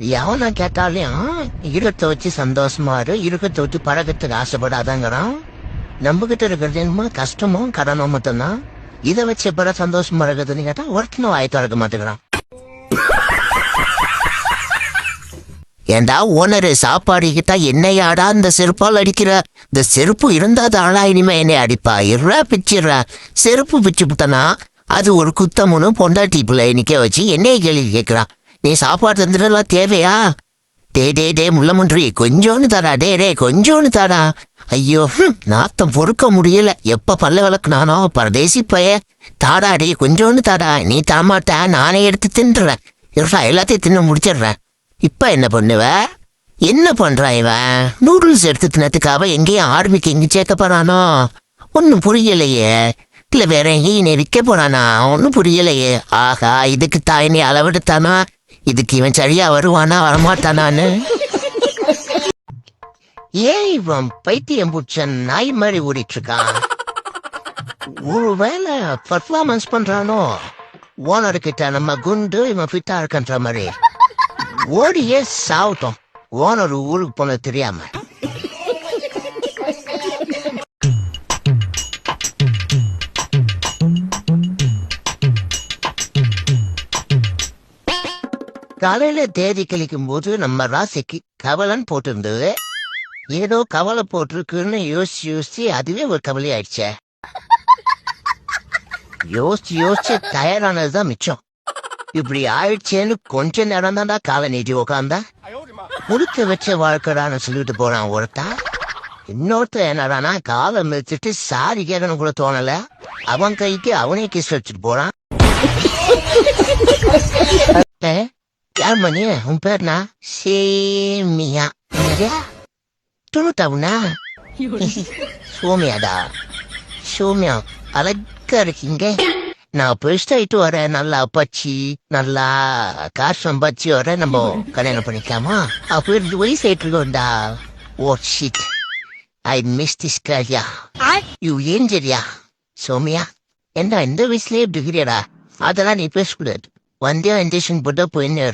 எவனை கேட்டாலையும் இருக்கத்தை வச்சு சந்தோஷமா இரு இருக்கத்தை வச்சு பழகத்துக்கு ஆசைப்படாதங்கிறான். நம்மகிட்ட இருக்கிறது என்னமோ கஷ்டமும் கடனும் மட்டும்தான். இதை வச்சு பிற சந்தோஷமா இருக்குதுன்னு கேட்டா ஒருத்தனும் வாய் திறக்க மாட்டேங்கிறான். ஏண்டா ஓனரு சாப்பாடு கிட்டா என்னையாடா இந்த செருப்பால் அடிக்கிற? இந்த செருப்பு இருந்தா தானா இனிமே என்னை அடிப்பா? இருறா பிச்சிடுறா செருப்பு பிச்சு விட்டனா அது ஒரு குத்தமுன்னு பொண்டாட்டி பிள்ளை நிக்க வச்சு என்னைய கேள்வி கேட்கிறான் நீ சாப்பாடு தந்துடலாம் தேவையா? டே டே டே முள்ளமுன்றி கொஞ்சோன்னு தாடா டே டே கொஞ்சோன்னு தாடா ஐயோ ஹம், நாத்தம் பொறுக்க முடியல. எப்ப பல்ல விளக்குனானோ பரதேசி பைய. தாடா டே கொஞ்சோன்னு தாடா நீ தாமாட்டா நானே எடுத்து தின்றுறேன் இருடா எல்லாத்தையும் தின்னு முடிச்சிடுறேன். இப்ப என்ன பண்ணுவ? என்ன பண்றான் இவன் நூடுல்ஸ் எடுத்து தினத்துக்காக எங்கேயும் ஆர்மிக்கு எங்கே சேர்க்க போறானோ? ஒன்றும் புரியலையே. இல்லை வேற எங்கேயும் நீ விற்க போறானா? ஒன்றும் புரியலையே. ஆகா இதுக்கு தாய் நீ அளவெடுத்தானா? இதுக்கு இவன் சரியா வருவானா வரமாட்டானான்னு? ஏன் இவன் பைத்தியம் பிடிச்ச நாய் மாதிரி ஓடிட்டு இருக்கான் ஒருவேளை பர்ஃபார்மன்ஸ் பண்றானோ? ஓனர் கிட்ட நம்ம குண்டு இவன் ஃபிட்டா இருக்கன்ற மாதிரி. ஓடியே சாவட்டும். ஓனர் ஊருக்கு போனது தெரியாம. காலையில தேதி கழிக்கும் போது நம்ம ராசிக்கு கவலன் போட்டிருந்தது. ஏதோ கவலை போட்டிருக்குன்னு யோசிச்சு யோசிச்சு அதுவே ஒரு கவலை ஆயிடுச்சே. யோசிச்சு யோசிச்சு தயாரானதுதான் மிச்சம். இப்படி ஆயிடுச்சேன்னு கொஞ்ச நேரம் தான்டா காலை நீட்டி உக்காந்தா. முழுக்க வச்ச வாழ்க்கடான்னு சொல்லிட்டு போறான் ஒருத்தன் இன்னொருத்தன் என்னடானா காலை மிதிச்சிட்டு சாரி கேட்கணும் கூட தோணல. அவன் கைக்கு அவனே கிஸ் வச்சுட்டு போறான். ஏ, யார் மணி உன் பேர்னா சேமியா? தொண்ணூத்தாவுனா சோமியாடா சோமியா அழகா இருக்கீங்க நான் பெருசாயிட்டு வரேன் நல்லா பச்சி நல்லா காசு சம்பாதிச்சு வரேன் நம்ம கல்யாணம் பண்ணிக்கலாமா அப்ப இருந்து வயசாயிட்டு இருக்கோம்டா oh shit I miss this கல்யா யூ ஏன் சரியா சோமியா என்ன இந்த வயசுலயே இருக்கிறியாடா அதெல்லாம் நீ பேசக்கூடாது வந்தியா இன்ஜெக்ஷன் போட்டா போயின்னு